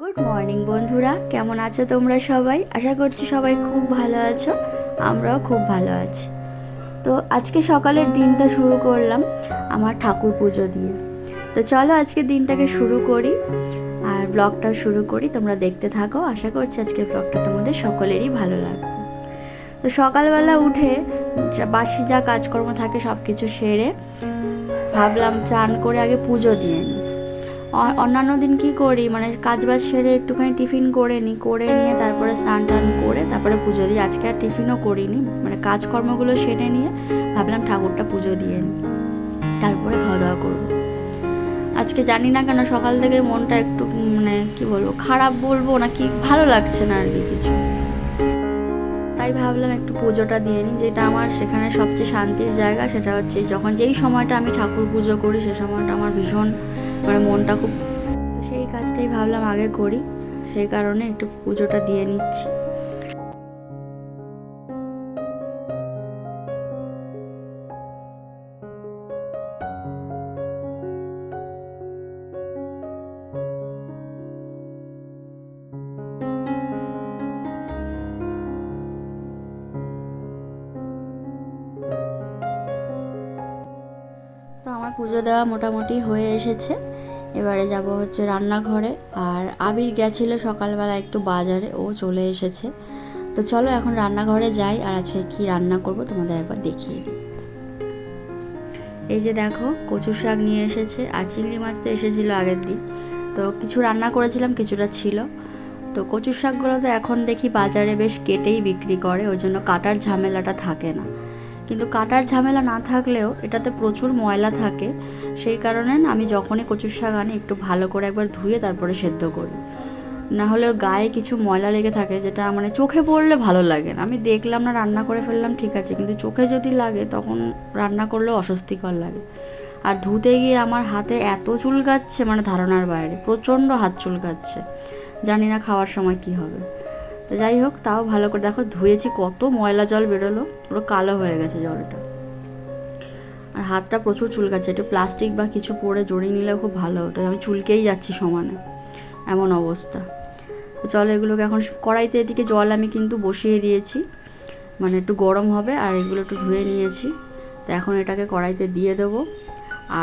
Good morning বন্ধুরা। কেমন আছো তোমরা সবাই? আশা করছি সবাই খুব ভালো আছো। আমরাও খুব ভালো আছি। তো আজকে সকালের দিনটা শুরু করলাম আমার ঠাকুর পুজো দিয়ে। তো চলো আজকে দিনটাকে শুরু করি আর ব্লগটা শুরু করি। তোমরা দেখতে থাকো। আশা করছি আজকে ব্লগটা তোমাদের সকলেরই ভালো লাগবে। তো সকালবেলা উঠে বাসি যা কাজকর্ম থাকে সব কিছু সেরে ভাবলাম চান করে আগে পুজো দিয়ে নিই অন্যান্য দিন কি করি? মানে কাজ বাজ সেরে একটুখানি টিফিন করে নিই করে নিয়ে তারপরে স্নান টান করে তারপরে পুজো দিই। আজকে আর টিফিনও করিনি মানে কাজকর্মগুলো সেরে নিয়ে ভাবলাম ঠাকুরটা পুজো দিয়ে নিই তারপরে খাওয়া দাওয়া করব। আজকে জানি না কেন সকাল থেকে মনটা একটু মানে কি বলব, খারাপ বলব না কি, ভালো লাগছে না আর কি কিছু। তাই ভাবলাম একটু পুজোটা দিয়ে নিই যেটা আমার সেখানে সবচেয়ে শান্তির জায়গা সেটা হচ্ছে যখন যেই সময়টা আমি ঠাকুর পুজো করি সে সময়টা আমার ভীষণ মানে মনটা খুব তো সেই কাজটাই ভাবলাম আগে করি। সেই কারণে একটু পুজোটা দিয়ে নিচ্ছি। পুজো দেওয়া মোটামুটি হয়ে এসেছে। এবারে যাব হচ্ছে রান্নাঘরে। আর আবির গেছিল সকালবেলা একটু বাজারে, ও চলে এসেছে। তো চলো এখন রান্নাঘরে যাই আর আজকে কি রান্না করব তোমাদের একবার দেখিয়ে দিই। এই যে দেখো, কচু শাক নিয়ে এসেছে। আর চিংড়ি মাছ তো এসেছিল আগের দিন। তো কিছু রান্না করেছিলাম, কিছুটা ছিল। তো কচু শাকগুলো তো এখন দেখি বাজারে বেশ কেটেই বিক্রি করে, ওই জন্য কাটার ঝামেলাটা থাকে না। কিন্তু কাটার ঝামেলা না থাকলেও এটাতে প্রচুর ময়লা থাকে, সেই কারণে আমি যখনই কচুর শাক আনি একটু ভালো করে একবার ধুয়ে তারপরে সেদ্ধ করি। না হলে গায়ে কিছু ময়লা লেগে থাকে যেটা মানে চোখে পড়লে ভালো লাগে না। আমি দেখলাম না, রান্না করে ফেললাম, ঠিক আছে। কিন্তু চোখে যদি লাগে তখন রান্না করলেও অস্বস্তিকর লাগে। আর ধুতে গিয়ে আমার হাতে এত চুলকাচ্ছে মানে ধারণার বাইরে, প্রচণ্ড হাত চুলকাচ্ছে। জানি না খাওয়ার সময় কি হবে। তো যাই হোক, তাও ভালো করে দেখো, ধুয়েছি, কত ময়লা জল বেরোলো, পুরো কালো হয়ে গেছে জলটা। আর হাতটা প্রচুর চুলকাচ্ছে, একটু প্লাস্টিক বা কিছু পরে জড়িয়ে নিলে খুব ভালো হতো, আমি চুলকেই যাচ্ছি সমানে, এমন অবস্থা। তো চলো এগুলোকে এখন কড়াইতে এদিকে জল আমি কিন্তু বসিয়ে দিয়েছি মানে একটু গরম হবে, আর এগুলো একটু ধুয়ে নিয়েছি। তো এখন এটাকে কড়াইতে দিয়ে দেবো,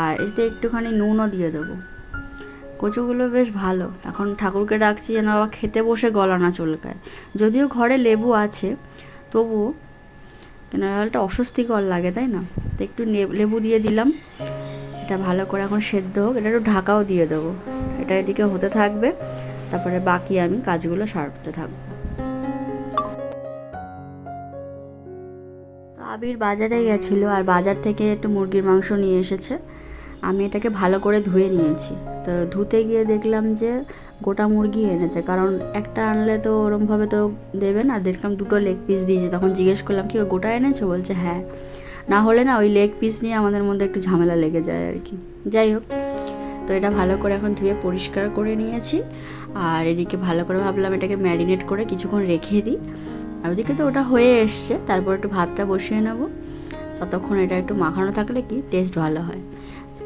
আর এতে একটুখানি নুনও দিয়ে দেবো। কচুগুলো বেশ ভালো। এখন ঠাকুরকে ডাকছি যেন আবার খেতে বসে গলা না চুলকায়। যদিও ঘরে লেবু আছে তবুও কেন একটা অস্বস্তিকর লাগে, তাই না? তো একটু লেবু দিয়ে দিলাম। এটা ভালো করে এখন সেদ্ধ হোক, এটা একটু ঢাকাও দিয়ে দেবো। এটা এদিকে হতে থাকবে, তারপরে বাকি আমি কাজগুলো সারতে থাকব। আবির বাজারে গেছিল, আর বাজার থেকে একটু মুরগির মাংস নিয়ে এসেছে। আমি এটাকে ভালো করে ধুয়ে নিয়েছি। তো ধুতে গিয়ে দেখলাম যে গোটা মুরগি এনেছে। কারণ একটা আনলে তো ওরমভাবে তো দেবে না। দেখলাম দুটো লেগ পিস দিয়েছে। তখন জিজ্ঞেস করলাম, কি গোটা এনেছে? বলছে হ্যাঁ। না হলে না ওই লেগ পিস নিয়ে আমাদের মধ্যে একটু ঝামেলা লেগে যায় আর কি। যাই হোক, তো এটা ভালো করে এখন ধুয়ে পরিষ্কার করে নিয়েছি। আর এদিকে ভালো করে ভাবলাম এটাকে ম্যারিনেট করে কিছুক্ষণ রেখে দিই। আর ওদিকে তো ওটা হয়ে এসছে। তারপর একটু ভাতটা বসিয়ে নেব। ততক্ষণ এটা একটু মাখানো থাকলে কি টেস্ট ভালো হয়।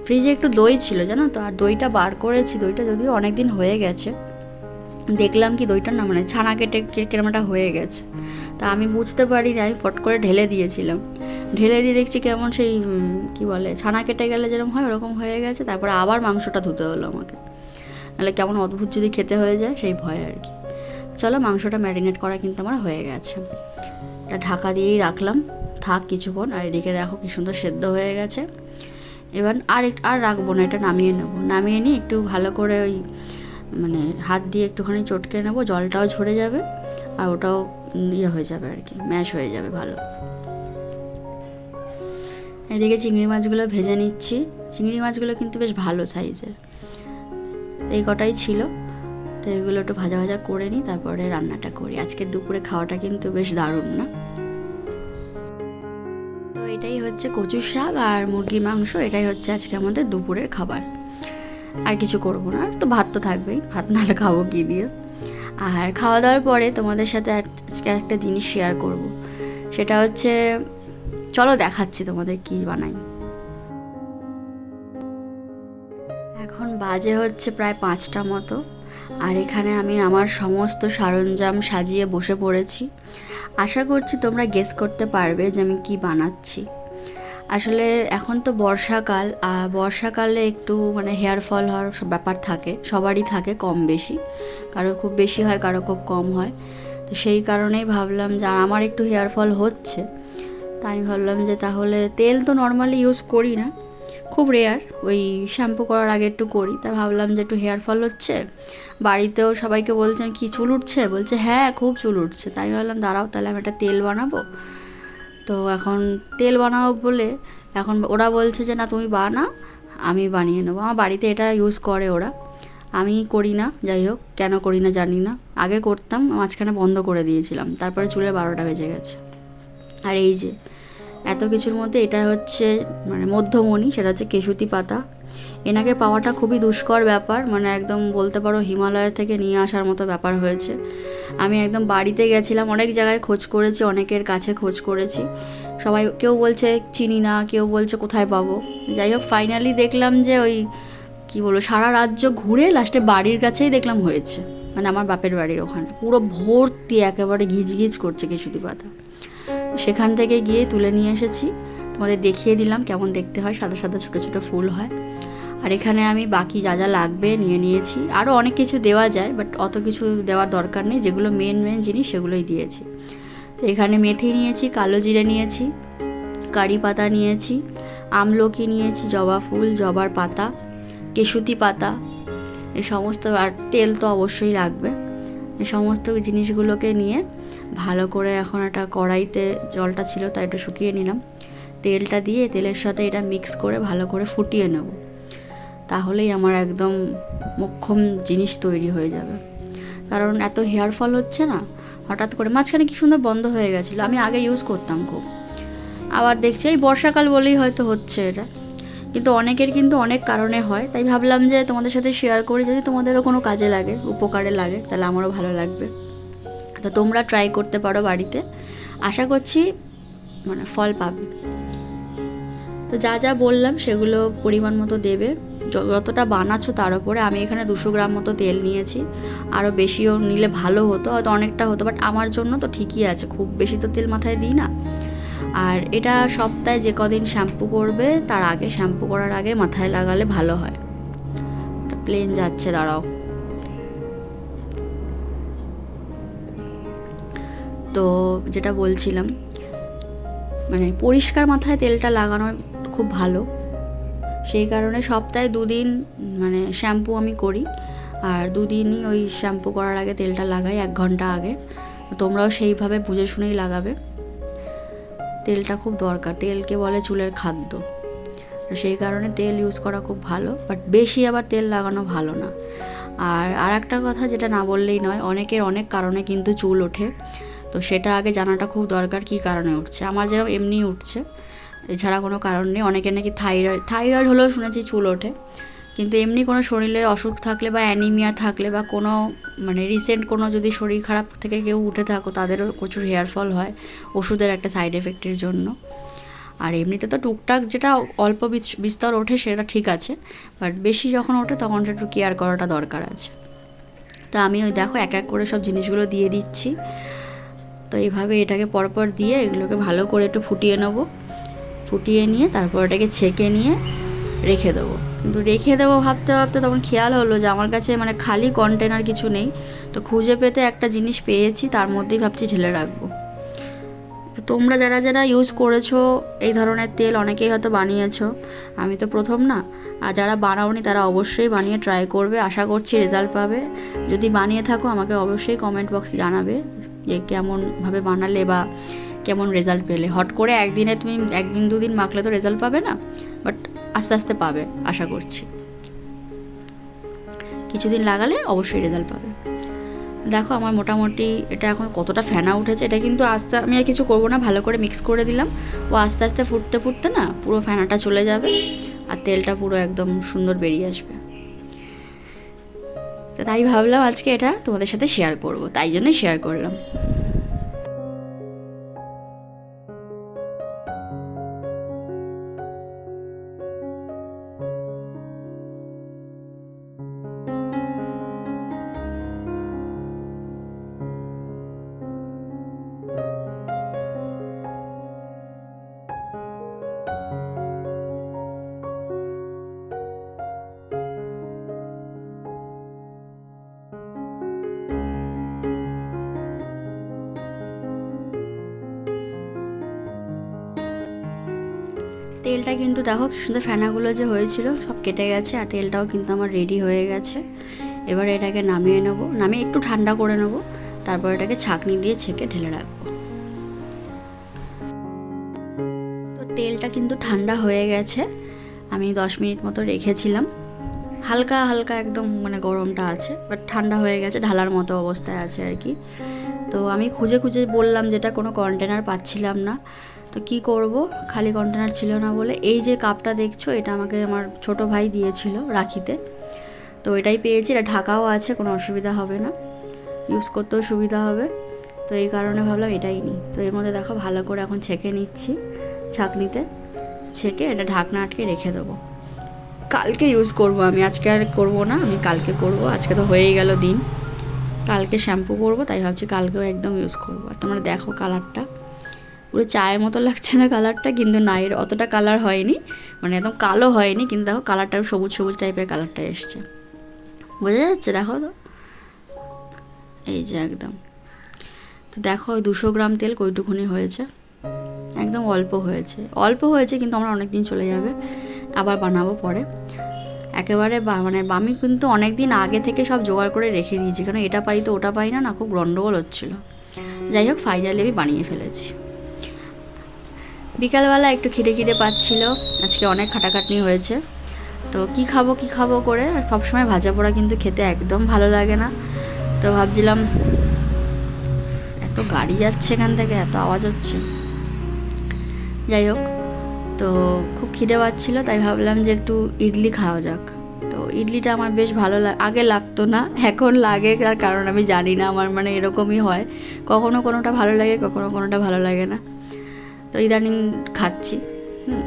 ফ্রিজে একটু দই ছিল, জানো তো? আর দইটা বার করেছি, দইটা যদিও অনেক দিন হয়ে গেছে। দেখলাম কি দইটা না মানে ছানা কেটে কেরমটা হয়ে গেছে। তা আমি বুঝতে পারি না আমি ফট করে ঢেলে দিয়েছিলাম। ঢেলে দিয়ে দেখছি কেমন সেই কি বলে, ছানা কেটে গেলে যেরকম হয় ওরকম হয়ে গেছে, তারপরে আবার মাংসটা ধুতে হলো আমাকে। নাহলে কেমন অদ্ভুত যদি খেতে হয়ে যায়, সেই ভয় আর কি। চলো মাংসটা ম্যারিনেট করা কিন্তু আমার হয়ে গেছে। এটা ঢাকা দিয়েই রাখলাম। থাক কিছুক্ষণ, আর এদিকে দেখো কি সুন্দর সেদ্ধ হয়ে গেছে। এবার আর আর রাখব না, এটা নামিয়ে নেব। নামিয়ে নিয়ে একটু ভালো করে ওই মানে হাত দিয়ে একটুখানি চটকে নেব, জলটাও ঝরে যাবে, আর ওটাও ইয়ে হয়ে যাবে আর কি, ম্যাশ হয়ে যাবে ভালো। এদিকে চিংড়ি মাছগুলো ভেজে নিচ্ছি। চিংড়ি মাছগুলো কিন্তু বেশ ভালো সাইজের। এই কটাই ছিল। তো এগুলো একটু ভাজা ভাজা করে নিই, তারপরে রান্নাটা করি। আজকে দুপুরে খাওয়াটা কিন্তু বেশ দারুণ না। এটাই হচ্ছে কচু শাক আর মুরগির মাংস, এটাই হচ্ছে আজকে আমাদের দুপুরের খাবার। আর কিছু করব না, তো ভাত তো থাকবেই, ভাত নাহলে খাব কি দিয়ে? আর খাওয়া দাওয়ার পরে তোমাদের সাথে আজকে একটা জিনিস শেয়ার করব। সেটা হচ্ছে, চলো দেখাচ্ছি তোমাদের কি বানাই। এখন বাজে হচ্ছে প্রায় পাঁচটা মতো, আর এখানে আমি আমার সমস্ত সরঞ্জাম সাজিয়ে বসে পড়েছি। আশা করছি তোমরা গেস করতে পারবে যে আমি কি বানাচ্ছি। আসলে এখন তো বর্ষাকাল আর বর্ষাকালে একটু মানে হেয়ার ফল হওয়ার ব্যাপার থাকে, সবারই থাকে কম বেশি। কারও খুব বেশি হয়, কারও খুব কম হয়। তো সেই কারণেই ভাবলাম যে আমার একটু হেয়ার ফল হচ্ছে, তাই আমি ভাবলাম যে তাহলে তেল তো নর্মালি ইউজ করি না, খুব রেয়ার ওই শ্যাম্পু করার আগে একটু করি। তা ভাবলাম যে একটু হেয়ার ফল হচ্ছে, বাড়িতেও সবাইকে বলছেন, কি চুল উঠছে? বলছে হ্যাঁ খুব চুল উঠছে। তাই ভাবলাম, দাঁড়াও, তাহলে আমি একটা তেল বানাবো। তো এখন তেল বানাবো বলে এখন ওরা বলছে যে, না, তুমি বানা, আমি বানিয়ে নেব। আমার বাড়িতে এটা ইউজ করে ওরা। আমি করি না, যাই হোক, কেন করি না জানি না। আগে করতাম, মাঝখানে বন্ধ করে দিয়েছিলাম। তারপরে চুলে বারোটা বেজে গেছে। আর এই যে, এত কিছুর মধ্যে এটা হচ্ছে মানে মধ্যমণি, সেটা হচ্ছে কেশুতি পাতা। এনাকে পাওয়াটা খুবই দুষ্কর ব্যাপার মানে একদম বলতে পারো হিমালয় থেকে নিয়ে আসার মতো ব্যাপার হয়েছে। আমি একদম বাড়িতে গেছিলাম, অনেক জায়গায় খোঁজ করেছি, অনেকের কাছে খোঁজ করেছি। সবাই, কেউ বলছে চিনি না, কেউ বলছে কোথায় পাবো। যাই হোক ফাইনালি দেখলাম যে ওই, কী বলব, সারা রাজ্য ঘুরে লাস্টে বাড়ির কাছেই দেখলাম হয়েছে। মানে আমার বাপের বাড়ির ওখানে। পুরো ভর্তি, একেবারে ঘিজ ঘিজ করছে কেশুতি পাতা। সেখান থেকে গিয়ে তুলে নিয়ে এসেছি। তোমাদের দেখিয়ে দিলাম কেমন দেখতে হয়। সাদা সাদা ছোটো ছোটো ফুল হয়। আর এখানে আমি বাকি যা যা লাগবে নিয়ে নিয়েছি। আরও অনেক কিছু দেওয়া যায় বাট অত কিছু দেওয়ার দরকার নেই। যেগুলো মেন মেন জিনিস সেগুলোই দিয়েছি। তো এখানে মেথি নিয়েছি, কালো জিরে নিয়েছি, কারি পাতা নিয়েছি, আমলকি নিয়েছি, জবা ফুল, জবার পাতা, কেশুতি পাতা এই সমস্ত, আর তেল তো অবশ্যই লাগবে। এই সমস্ত জিনিসগুলোকে নিয়ে ভালো করে এখন একটা কড়াইতে জলটা ছিল তা একটু শুকিয়ে নিলাম। তেলটা দিয়ে তেলের সাথে এটা মিক্স করে ভালো করে ফুটিয়ে নেব। তাহলেই আমার একদম মোক্ষম জিনিস তৈরি হয়ে যাবে। কারণ এত হেয়ার ফল হচ্ছে না, হঠাৎ করে মাঝখানে কি সুন্দর বন্ধ হয়ে গেছিল, আমি আগে ইউজ করতাম খুব। আবার দেখছি এই বর্ষাকাল বলেই হয়তো হচ্ছে এটা। কিন্তু অনেকের কিন্তু অনেক কারণে হয়, তাই ভাবলাম যে তোমাদের সাথে শেয়ার করি, যদি তোমাদেরও কোনো কাজে লাগে, উপকারে লাগে, তাহলে আমারও ভালো লাগবে। তো তোমরা ট্রাই করতে পারো বাড়িতে। আশা করছি মানে ফল পাবে। তো যা যা বললাম সেগুলো পরিমাণ মতো দেবে। যতটা বানাচ্ছ তার উপরে। আমি এখানে দুশো গ্রাম মতো তেল নিয়েছি। আরও বেশিও নিলে ভালো হতো, হয়তো অনেকটা হতো বাট আমার জন্য তো ঠিকই আছে। খুব বেশি তো তেল মাথায় দিই না। আর এটা সপ্তাহে যে কদিন শ্যাম্পু করবে, তার আগে শ্যাম্পু করার আগে মাথায় লাগালে ভালো হয়। প্লেন যাচ্ছে, দাঁড়াও। তো যেটা বলছিলাম মানে পরিষ্কার মাথায় তেলটা লাগানো খুব ভালো। সেই কারণে সপ্তাহে দুদিন মানে শ্যাম্পু আমি করি। আর দুদিনই ওই শ্যাম্পু করার আগে তেলটা লাগাই, এক ঘণ্টা আগে। তোমরাও সেইভাবে বুঝে শুনেই লাগাবে। তেলটা খুব দরকার, তেলকে বলে চুলের খাদ্য। সেই কারণে তেল ইউজ করা খুব ভালো বাট বেশি আবার তেল লাগানো ভালো না। আর আর একটা কথা যেটা না বললেই নয়, অনেকের অনেক কারণে কিন্তু চুল ওঠে। তো সেটা আগে জানাটা খুব দরকার কী কারণে উঠছে। আমার যেরকম এমনি উঠছে। এছাড়া কোনো কারণ নেই। অনেকের নাকি থাইরয়েড থাইরয়েড হলেও শুনেছি চুল ওঠে। কিন্তু এমনি কোনো শরীরে অসুখ থাকলে বা অ্যানিমিয়া থাকলে বা কোনো মানে রিসেন্ট কোনো যদি শরীর খারাপ থেকে কেউ উঠে থাকো, তাদেরও প্রচুর হেয়ার ফল হয় ওষুধের একটা সাইড এফেক্টের জন্য। আর এমনিতে তো টুকটাক যেটা অল্প বিস্তর ওঠে সেটা ঠিক আছে বাট বেশি যখন ওঠে তখন সেটা একটু কেয়ার করাটা দরকার আছে। তো আমি ওই দেখো এক এক করে সব জিনিসগুলো দিয়ে দিচ্ছি। তো এইভাবে এটাকে পরপর দিয়ে এগুলোকে ভালো করে একটু ফুটিয়ে নেব। ফুটিয়ে নিয়ে তারপর ওটাকে ছেঁকে নিয়ে রেখে দেবো। কিন্তু রেখে দেবো ভাবতে ভাবতে তখন খেয়াল হলো যে আমার কাছে মানে খালি কন্টেনার কিছু নেই। তো খুঁজে পেতে একটা জিনিস পেয়েছি, তার মধ্যেই ভাবছি ঢেলে রাখব। তো তোমরা যারা যারা ইউজ করেছ এই ধরনের তেল অনেকেই হয়তো বানিয়েছো। আমি তো প্রথম না। আর যারা বানাওনি তারা অবশ্যই বানিয়ে ট্রাই করবে। আশা করছি রেজাল্ট পাবে। যদি বানিয়ে থাকো আমাকে অবশ্যই কমেন্ট বক্সে জানাবে যে কেমনভাবে বানালে বা কেমন রেজাল্ট পেলে? হট করে একদিনে তুমি একদিন দুদিন মাখলে তো রেজাল্ট পাবে না? বাট আস্তে আস্তে পাবে, আশা করছি। কিছুদিন লাগালে অবশ্যই রেজাল্ট পাবে। দেখো, আমার মোটামুটি এটা এখন কতটা ফেনা উঠেছে, এটা কিন্তু আস্তে, আমি আর কিছু করব না, ভালো করে মিক্স করে দিলাম। ও আস্তে আস্তে ফুটতে ফুটতে না পুরো ফেনাটা চলে যাবে আর তেলটা পুরো একদম সুন্দর বেরিয়ে আসবে। তো তাই ভাবলাম আজকে এটা তোমাদের সাথে শেয়ার করব, তাই জন্যই শেয়ার করলাম। তেলটা কিন্তু দেখো সুন্দর ফেনাগুলো যে হয়েছিল, সব কেটে গেছে আর তেলটাও কিন্তু আমার রেডি হয়ে গেছে। এবার এটাকে নামিয়ে নেব। নামিয়ে একটু ঠান্ডা করে নেব। তারপর এটাকে ছাঁকনি দিয়ে ছেঁকে ঢেলে রাখব। তো তেলটা কিন্তু ঠান্ডা হয়ে গেছে। আমি দশ মিনিট মতো রেখেছিলাম। হালকা হালকা একদম মানে গরমটা আছে বাট ঠান্ডা হয়ে গেছে, ঢালার মতো অবস্থায় আছে আর কি। তো আমি খুঁজে খুঁজে বললাম যেটা কোনো কন্টেনার পাচ্ছিলাম না। তো কি করব? খালি কন্টেনার ছিল না বলে। এই যে কাপটা দেখছ, এটা আমাকে আমার ছোট ভাই দিয়েছিল রাখিতে। তো এটাই পেয়েছি, এটা ঢাকাও আছে, কোনো অসুবিধা হবে না। ইউজ করতেও সুবিধা হবে। তো এই কারণে ভাবলাম এটাই নিই। তো এর মধ্যে দেখো, ভালো করে এখন ছেঁকে নিচ্ছি ছাঁকনিতে। ছেঁকে এটা ঢাকনা আটকে রেখে দেবো। কালকে ইউজ করব আমি, আজকে আর করব না, আমি কালকে করব। আজকে তো হয়েই গেল দিন। কালকে শ্যাম্পু করব, তাই ভাবছি কালকেও একদম ইউজ করব। আর তোমরা দেখো কালারটা পুরো চায়ের মতো লাগছে না কালারটা, কিন্তু না, এর অতটা কালার হয়নি। মানে একদম কালো হয়নি, কিন্তু দেখো কালারটা সবুজ সবুজ টাইপের কালারটা এসছে। বোঝা যাচ্ছে? দেখো তো। এই যে একদম। তো দেখো দুশো গ্রাম তেল কইটুকুনি হয়েছে। একদম অল্প হয়েছে। অল্প হয়েছে, কিন্তু আমার অনেক দিন চলে যাবে। আবার বানাবো পরে। একেবারে মানে আমি কিন্তু অনেক দিন আগে থেকে সব জোগাড় করে রেখে দিয়েছি। কারণ এটা পাই তো ওটা পাই না না, খুব গন্ডগোল হচ্ছিল। যাই হোক ফাইনালি আমি বানিয়ে ফেলেছি। বিকালবেলা একটু খিদে খিদে পাচ্ছিল। আজকে অনেক খাটাখাটনি হয়েছে। তো কি খাব কি খাব করে? সবসময় ভাজা পোড়া কিন্তু খেতে একদম ভালো লাগে না। তো ভাবছিলাম, এত গাড়ি যাচ্ছে এখান থেকে, এত আওয়াজ হচ্ছে। যাই হোক, তো খুব খিদে পাচ্ছিল, তাই ভাবলাম যে একটু ইডলি খাওয়া যাক। তো ইডলিটা আমার বেশ ভালো লাগে আগে লাগতো না, এখন লাগে, তার কারণ আমি জানি না, আমার মানে এরকমই হয়। কখনো কোনোটা ভালো লাগে, কখনো কোনোটা ভালো লাগে না। তো ইদানিং খাচ্ছি। হুম।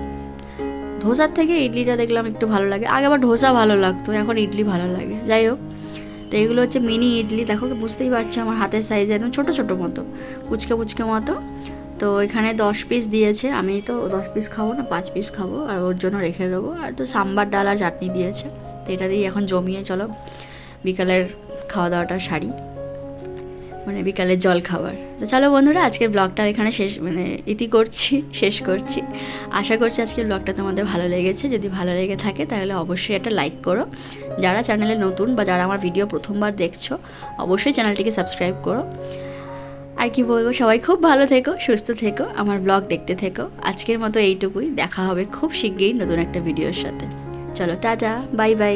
ধোসার থেকে ইডলিটা দেখলাম একটু ভালো লাগে। আগে আবার ধোসা ভালো লাগতো, এখন ইডলি ভালো লাগে। যাই হোক, তো এগুলো হচ্ছে মিনি ইডলি। দেখো, বুঝতেই পারছ আমার হাতের সাইজে একদম ছোটো ছোটো মতো পুচকে পুচকে মতো। তো এখানে দশ পিস দিয়েছে। আমি তো দশ পিস খাব না, পাঁচ পিস খাব, আর ওর জন্য রেখে দেবো। আর তো সাম্বার ডাল আর চাটনি দিয়েছে। তো এটা দিয়ে এখন জমিয়ে চলো, বিকালের খাওয়া দাওয়াটা সারি। মানে বিকালের জল খাবার। তো চলো বন্ধুরা, আজকের ব্লগটা এখানে শেষ মানে ইতি করছি, শেষ করছি। আশা করছি আজকের ব্লগটা তোমাদের ভালো লেগেছে। যদি ভালো লেগে থাকে তাহলে অবশ্যই একটা লাইক করো। যারা চ্যানেলে নতুন বা যারা আমার ভিডিও প্রথমবার দেখছ, অবশ্যই চ্যানেলটিকে সাবস্ক্রাইব করো। আর কি বলব, সবাই খুব ভালো থেকো, সুস্থ থেকো, আমার ব্লগ দেখতে থেকো। আজকের মতো এইটুকুই, দেখা হবে খুব শিগগিরই নতুন একটা ভিডিওর সাথে। চলো, টাটা বাই বাই